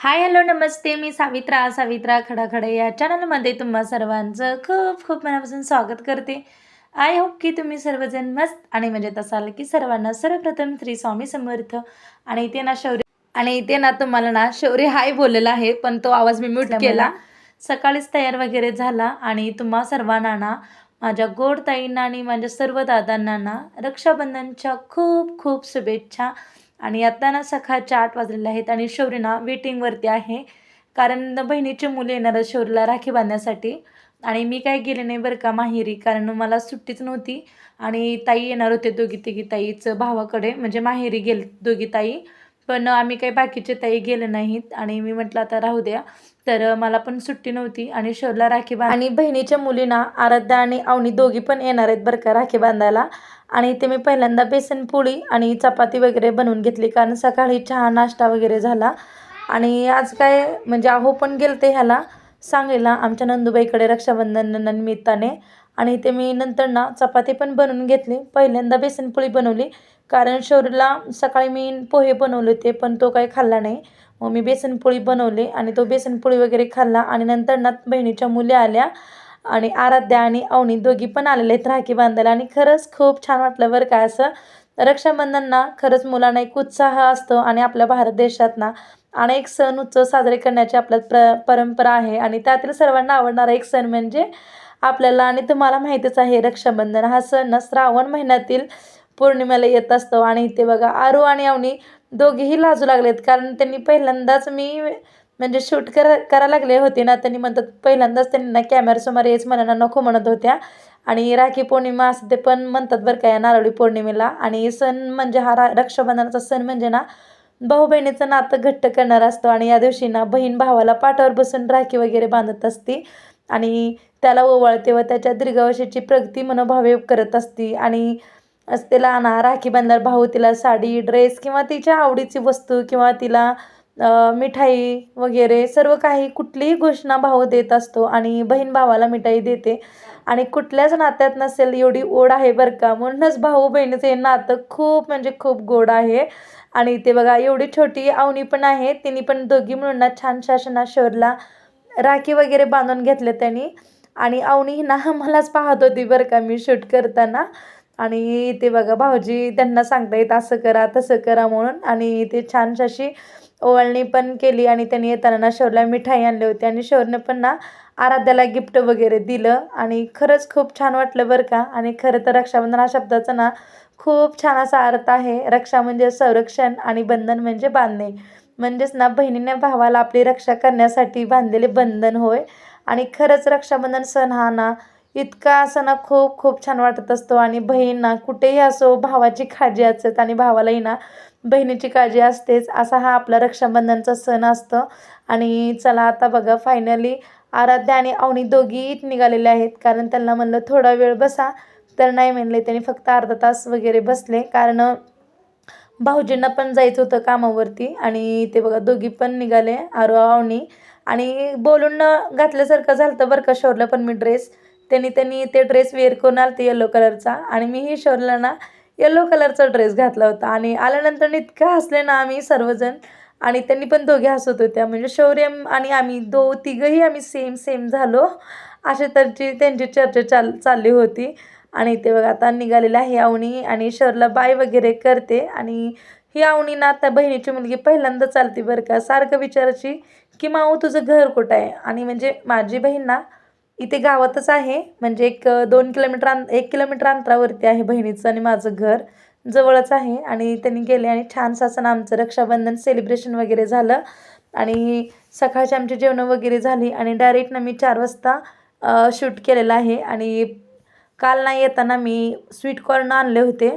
Hi hello नमस्ते. मी सावित्रा सावित्रा खडाखडे या चॅनलमध्ये तुम्हा सर्वांचं खूप खूप मनापासून स्वागत करते. आय होप की तुम्ही सर्वजण मस्त आणि मजेत असाल की सर्वांना सर्वप्रथम श्री स्वामी समर्थ आणि इथे ना शौर्य आणि इथे ना तुम्हाला ना शौर्य हाय बोललेला आहे पण तो आवाज मी म्यूट केला. सकाळीच तयार वगैरे झाला आणि तुम्हा सर्वांना ना माझ्या गोड ताईंना आणि माझ्या सर्व दादांना ना रक्षाबंधनच्या खूप खूप शुभेच्छा. आणि आता ना सकाळचे आठ वाजलेले आहेत आणि शौर्य ना वेटिंगवरती आहे. कारण बहिणीची मुले येणार आहेत शौर्यला राखी बांधण्यासाठी. आणि मी काय गेले नाही बरं का माहेरी कारण मला सुट्टीच नव्हती. आणि ताई येणार होते दोघी तिघी ताईचं भावाकडे म्हणजे माहेरी गेल दोघी ताई. पण आम्ही काही बाकीचे ताई गेले नाहीत. आणि मी म्हटलं आता राहू द्या. तर मला पण सुट्टी नव्हती. आणि शोरला राखी बांध आणि बहिणीच्या मुलींना आराध्या आणि अवनी दोघी पण येणार आहेत बरं का राखी बांधायला. आणि ते मी पहिल्यांदा बेसन पोळी आणि चपाती वगैरे बनवून घेतली कारण सकाळी चहा नाश्ता वगैरे झाला. आणि आज काय म्हणजे अहो पण गेलते ह्याला सांगलीला आमच्या नंदुबाईकडे रक्षाबंधन निमित्ताने. आणि ते मी नंतर ना चपाती पण बनवून घेतली. पहिल्यांदा बेसनपोळी बनवली. कारण शौर्यला सकाळी मी पोहे बनवले होते पण तो काही खाल्ला नाही. मग मी बेसनपोळी बनवली आणि तो बेसनपोळी वगैरे खाल्ला आणि नंतर ना बहिणीच्या मुली आल्या आणि आराध्या आणि अवनी दोघी पण आलेले आहेत राखी बांधायला. आणि खरंच खूप छान वाटलं बरं का असं. रक्षाबंधन ना खरंच मुलांना एक उत्साह असतो आणि आपल्या भारत देशात ना अनेक सण उत्सव साजरे करण्याची आपल्यात प्र परंपरा आहे. आणि त्यातील सर्वांना आवडणारा एक सण म्हणजे आपल्याला आणि तुम्हाला माहितीच आहे रक्षाबंधन. हा सण ना श्रावण महिन्यातील पौर्णिमेला येत असतो आणि इथे बघा आरू आणि अवनी दोघेही लाजू लागलेत. कारण त्यांनी पहिल्यांदाच मी म्हणजे शूट करा करा लागले होते ना त्यांनी म्हणतात पहिल्यांदाच त्यांनी ना कॅमेऱ्यासमोर यायच म्हणा नको म्हणत होत्या. आणि राखी पौर्णिमा असं ते पण म्हणतात बरं का या नारळी पौर्णिमेला. आणि सण म्हणजे हा रा रक्षाबंधनाचा सण म्हणजे ना भाऊ बहिणीचं नातं घट्ट करणार असतो. आणि या दिवशी ना बहीण भावाला पाठावर बसून राखी वगैरे बांधत असते. आणि त्याला ओवाळते व त्याच्या दीर्घावशीची प्रगती मनोभावे करत असते. आणि तिला ना राखी बांधणार भाऊ तिला साडी ड्रेस किंवा तिच्या आवडीची वस्तू किंवा तिला मिठाई वगैरे सर्व काही कुठलीही घोषणा भाऊ देत असतो आणि बहीण भावाला मिठाई देते. आणि कुठल्याच नात्यात नसेल एवढी ओढ आहे बरं का. म्हणूनच भाऊ बहिणीचं हे नातं खूप म्हणजे खूप गोड आहे. आणि ते बघा एवढी छोटी आवणी पण आहे. तिने पण दोघी म्हणून ना छान शासना शोरला राखी वगैरे बांधून घेतले त्यांनी. आणि अवनी ना मलाच पाहत होती बरं का मी शूट करताना. आणि ते बघा भाऊजी त्यांना सांगता येत असं करा तसं करा म्हणून. आणि ते छानशी ओवाळणी पण केली आणि त्यांनी येताना ना मिठाई आणली होती. आणि शौरनं पण ना आराध्याला गिफ्ट वगैरे दिलं. आणि खरंच खूप छान वाटलं बरं का. आणि खरं तर रक्षाबंधन हा शब्दाचा ना खूप छान असा अर्थ आहे. रक्षा म्हणजे संरक्षण आणि बंधन म्हणजे बांधणे. म्हणजेच ना बहिणीने भावाला आपली रक्षा करण्यासाठी बांधलेले बंधन होय. आणि खरंच रक्षाबंधन सण हा ना इतका असं ना खूप खूप छान वाटत असतो. आणि बहीण ना कुठेही असो भावाची काळजी असते आणि भावालाही ना बहिणीची काळजी असतेच. असा हा आपला रक्षाबंधनचा सण असतो. आणि चला आता बघा फायनली आराध्या आणि अवनी दोघी निघालेले आहेत. कारण त्यांना म्हणलं थोडा वेळ बसा. तर नाही म्हणले त्यांनी फक्त अर्धा तास वगैरे बसले. कारण भाऊजींना पण जायचं होतं कामावरती. आणि ते बघा दोघी पण निघाले आरो अवनी. आणि बोलून घातल्यासारखं झालं बरं का शोरलं पण मी ड्रेस त्यांनी त्यांनी ते ड्रेस वेअर करून आलं ते येलो कलरचा आणि मीही शोरला ना येलो कलरचा ड्रेस घातला होता. आणि आल्यानंतर इतकं हसले ना आम्ही सर्वजण. आणि त्यांनी पण दोघे हसत होत्या. म्हणजे शौर्य आणि आम्ही दो तिघंही आम्ही सेम सेम झालो. असे तरची त्यांची चर्चा चाल चालली होती. आणि ते बघा आता निघालेलं आहे आवणी आणि शौरला बाय वगैरे करते. आणि ही आवणी ना आता बहिणीची मुलगी पहिल्यांदा चालते बरं का. सारखं विचारायची की माऊ तुझं घर कुठं आहे? आणि म्हणजे माझी बहीण ना इथे गावातच आहे. म्हणजे एक दोन किलोमीटर अं एक किलोमीटर अंतरावरती आहे बहिणीचं आणि माझं घर. जवळच आहे आणि त्यांनी गेले आणि छान सासन आमचं रक्षाबंधन सेलिब्रेशन वगैरे झालं. आणि सकाळची आमची जेवणं वगैरे झाली आणि डायरेक्ट ना मी चार वाजता शूट केलेलं आहे. आणि काल ना येताना मी स्वीट कॉर्न आणले होते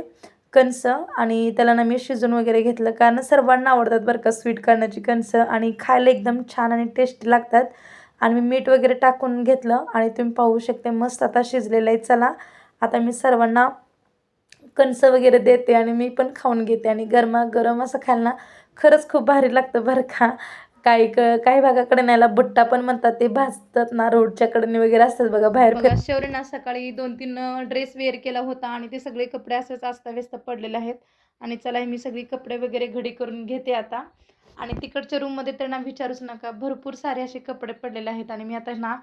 कणस. आणि त्याला ना मी शिजून वगैरे घेतलं. कारण सर्वांना आवडतात बरं का स्वीट कॉर्नाची कणसं. आणि खायला एकदम छान आणि टेस्टी लागतात. आणि मी मीठ वगैरे टाकून घेतलं आणि तुम्ही पाहू शकते मस्त आता शिजलेलं आहे. चला आता मी सर्वांना कणसं वगैरे देते आणि मी पण खाऊन घेते. आणि गरमा गरम असं खायला ना खरंच खूप भारी लागतं बरं का. काही क काही भागाकडे न्यायला बुट्टा पण म्हणतात ते भाजतात ना रोडच्या कडे वगैरे असतात बघा बाहेर शौर्यना सकाळी दोन तीन ड्रेस वेअर केला होता आणि ते सगळे कपडे असेच अस्ताव्यस्त पडलेले आहेत. आणि चला मी सगळी कपडे वगैरे घडी करून घेते आता. आणि तिकडच्या रूममध्ये तर ना विचारूच नका. भरपूर सारे असे कपडे पडलेले आहेत आणि मी आता ना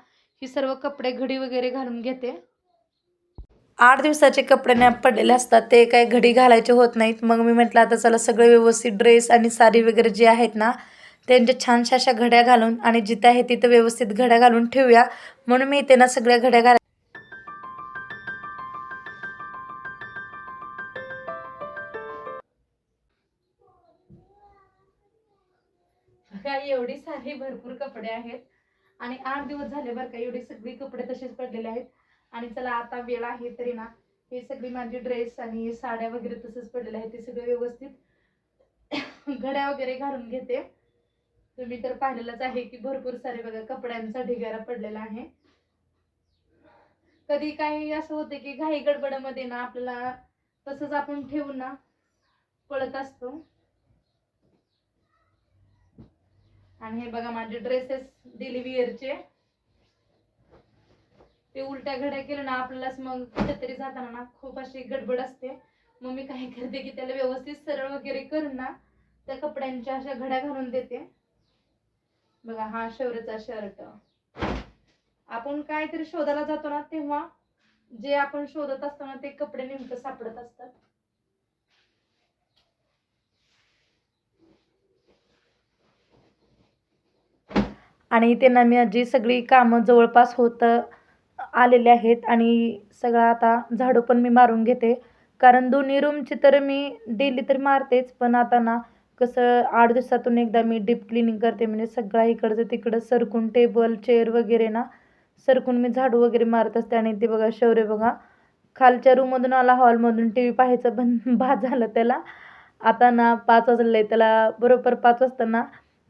ही सर्व कपडे घडी वगैरे घालून घेते. आठ दिवसाचे कपडे ना पडलेले असतात ते काही घडी घालायचे होत नाहीत. मग मी म्हटलं आता चला सगळे व्यवस्थित ड्रेस आणि साडी वगैरे जे आहेत ना त्यांच्या छानशा अशा घड्या घालून आणि जिथे आहे तिथं व्यवस्थित घड्या घालून ठेवूया. म्हणून मी इथे ना सगळ्या घड्या घाल बघा एवढी सारी भरपूर कपडे आहेत. आणि आठ दिवस झाले बरं का एवढी सगळी कपडे तसेच पडलेले आहेत. आणि चला आता वेळ आहे तरी ना हे सगळी माझी ड्रेस आणि साड्या वगैरे तसंच पडलेले आहेत ते सगळे व्यवस्थित घड्या वगैरे घालून घेते. तुम्ही तर पाहिलेलंच आहे की भरपूर सारे बघा कपड्यांचा ढिगारा पडलेला आहे. कधी काही असं होते की घाई गडबडमध्ये ना आपल्याला तसंच आपण ठेवून ना पळत असतो. आणि हे बघा माझे ड्रेसेस डेली वेअरचे ते उलट्या घड्या केलं ना आपल्यालाच मग कुठेतरी जाताना ना खूप अशी गडबड असते. मग मी काय करते की त्याला व्यवस्थित सरळ वगैरे करून ना त्या कपड्यांच्या अशा घड्या घालून देते. बघा हा शौर्यचा शर्ट आपण काहीतरी शोधायला जातो ना तेव्हा जे आपण शोधत असतो ना ते कपडे नेमकं सापडत असतात. आणि त्यांना माझी मी सगळी कामं जवळपास होत आलेले आहेत आणि सगळं आता झाडू पण मी मारून घेते. कारण दोन्ही रूमची तर मी डेली तर मारतेच पण आता ना कसं आठ दिवसातून एकदा मी डीप क्लिनिंग करते. म्हणजे सगळा इकडचं तिकडं सरकून टेबल चेअर वगैरे ना सरकून मी झाडू वगैरे मारत असते. आणि ते बघा शौर्य बघा खालच्या रूममधून आला हॉलमधून टी व्ही पाहायचं पण बाद झालं त्याला. आता ना पाच वाजले त्याला बरोबर पाच वाजताना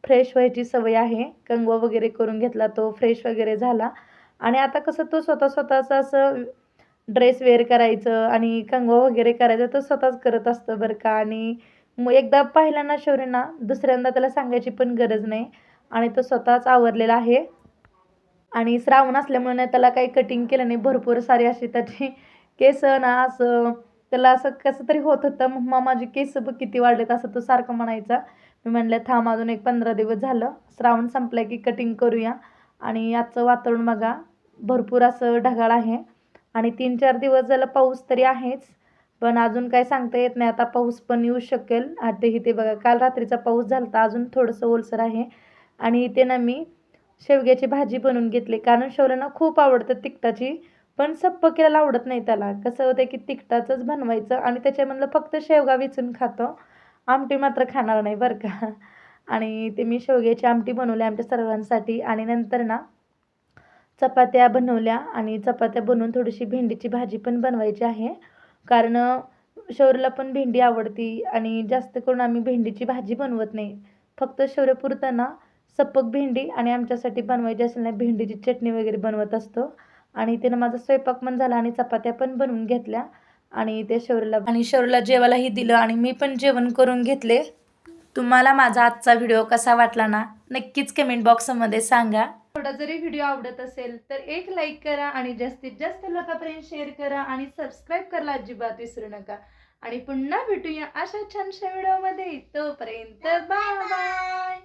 फ्रेश व्हायची सवय आहे. कंगवा वगैरे करून घेतला तो फ्रेश वगैरे झाला. आणि आता कसं तो स्वतः स्वतःचं असं ड्रेस वेअर करायचं आणि कंगवा वगैरे करायचं तो स्वतःच करत असतो बरं का. आणि मग एकदा पाहिला ना शौर्य ना दुसऱ्यांदा त्याला सांगायची पण गरज नाही. आणि तो स्वतःच आवरलेला आहे. आणि श्रावण असल्यामुळे ना त्याला काही कटिंग केलं नाही. भरपूर सारी अशी त्याची केस ना असं त्याला असं कसं तरी होत होतं. मम्मा माझी केस बघ किती वाढलेत असं तो सारखं म्हणायचा. मी म्हणलं थांब अजून एक पंधरा दिवस झालं. श्रावण संपलं की कटिंग करूया. आणि याचं वातावरण बघा भरपूर असं ढगाळ आहे. आणि तीन चार दिवस झालं पाऊस तरी आहेच. पण अजून काय सांगता येत नाही. आता पाऊस पण येऊ शकेल. आता इथे बघा काल रात्रीचा पाऊस झाला तर अजून थोडंसं ओलसर आहे. आणि इथे ना मी शेवग्याची भाजी बनवून घेतली. कारण शौर्यांना खूप आवडतं तिखटाची. पण सप्प केलेलं आवडत नाही त्याला. कसं होतं की तिखटाचंच बनवायचं. आणि त्याच्यामधलं फक्त शेवगा विचून खातं. आमटी मात्र खाणार नाही बरं का. आणि ते मी शेवग्याची आमटी बनवली आमच्या सर्वांसाठी. आणि नंतर ना चपात्या बनवल्या. आणि चपात्या बनवून थोडीशी भेंडीची भाजी पण बनवायची आहे. कारण शौर्यला पण भेंडी आवडती. आणि जास्त करून आम्ही भेंडीची भाजी बनवत नाही. फक्त शौर्यपुरतं ना सपक भेंडी आणि आमच्यासाठी बनवायची असेल ना भेंडीची चटणी वगैरे बनवत असतो. आणि त्यानं माझा स्वयंपाक पण झाला आणि चपात्या पण बनवून घेतल्या. आणि ते शौर्यला आणि शौर्यला जेवायलाही दिलं आणि मी पण जेवण करून घेतले. तुम्हाला माझा आजचा व्हिडिओ कसा वाटला ना नक्कीच कमेंट बॉक्समध्ये सांगा. थोडा जरी व्हिडिओ आवडत असेल तर एक लाईक करा आणि जास्तीत जास्त लोकांपर्यंत शेअर करा आणि सबस्क्राईब करायला अजिबात विसरू नका. आणि पुन्हा भेटूया अशा छानशा व्हिडिओमध्ये तोपर्यंत बाय बाय